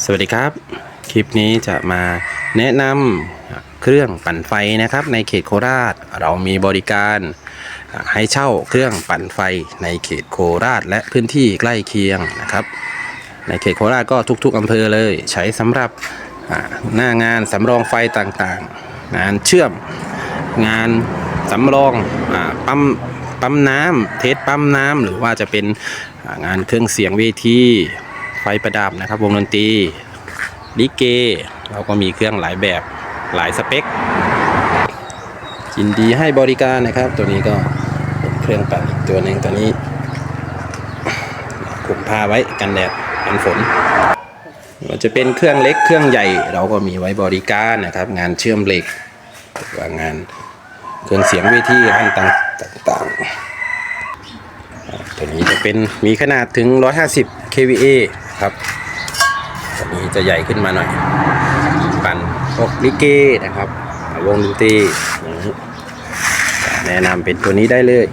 สวัสดีครับ คลิปนี้จะมาแนะนำเครื่องปั่นไฟนะครับในเขตโคราช เรามีบริการให้เช่าเครื่องปั่นไฟในเขตโคราช และพื้นที่ใกล้เคียงนะครับ ในเขตโคราชก็ทุกๆอำเภอเลย ใช้สำหรับหน้างานสำรองไฟต่างๆ งานเชื่อมงานสำรองอปั๊มปั๊มน้ำเทสปั๊มน้ำหรือว่าจะเป็นงานเครื่องเสียงเวที ไฟประดับนะครับ วงดนตรีลิเก เราก็มีเครื่องหลายแบบหลายสเปคยินดีให้บริการนะครับ ตัวนี้ก็เป็นเครื่องปั่นอีกตัวหนึ่งตัวนี้คุมผ้าไว้กันแดดกันฝนจะเป็นเครื่องเล็กเครื่องใหญ่เราก็มีไว้บริการนะครับ งานเชื่อมเหล็กว่างานเครื่องเสียงเวทีงานต่างต่างๆตัวนี้จะเป็นมีขนาดถึง 150 kVA ครับตัวนี้จะใหญ่ขึ้นมาหน่อย ปั่นพวกลิเกนะครับวงดนตรีแนะนำเป็นตัวนี้ได้เลย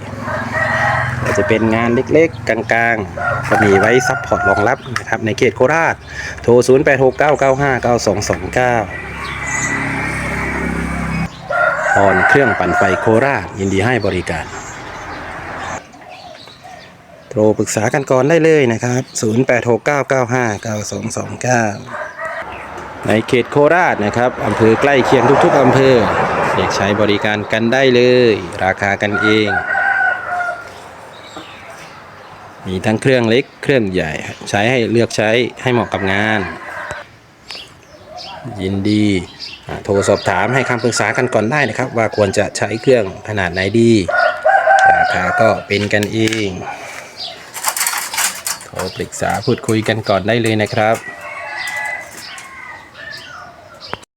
ก็จะเป็นงานเล็กๆ กลางๆ ก็มีไว้ซัพพอร์ตรองรับนะครับ ในเขตโคราช โทร 0869959229พรเครื่องปั่นไฟโคราช ยินดีให้บริการ โทรปรึกษากันก่อนได้เลยนะครับ 0869959229 ในเขตโคราชนะครับอำเภอใกล้เคียงทุกๆอำเภอเด็กใช้บริการกันได้เลย ราคากันเอง มีทั้งเครื่องเล็กเครื่องใหญ่ใช้ให้เลือกใช้ให้เหมาะกับงาน ยินดีโทรสอบถามให้คำปรึกษากันก่อนได้นะครับ ว่าควรจะใช้เครื่องขนาดไหนดี ราคาก็เป็นกันเอง โทรปรึกษาพูดคุยกันก่อนได้เลยนะครับ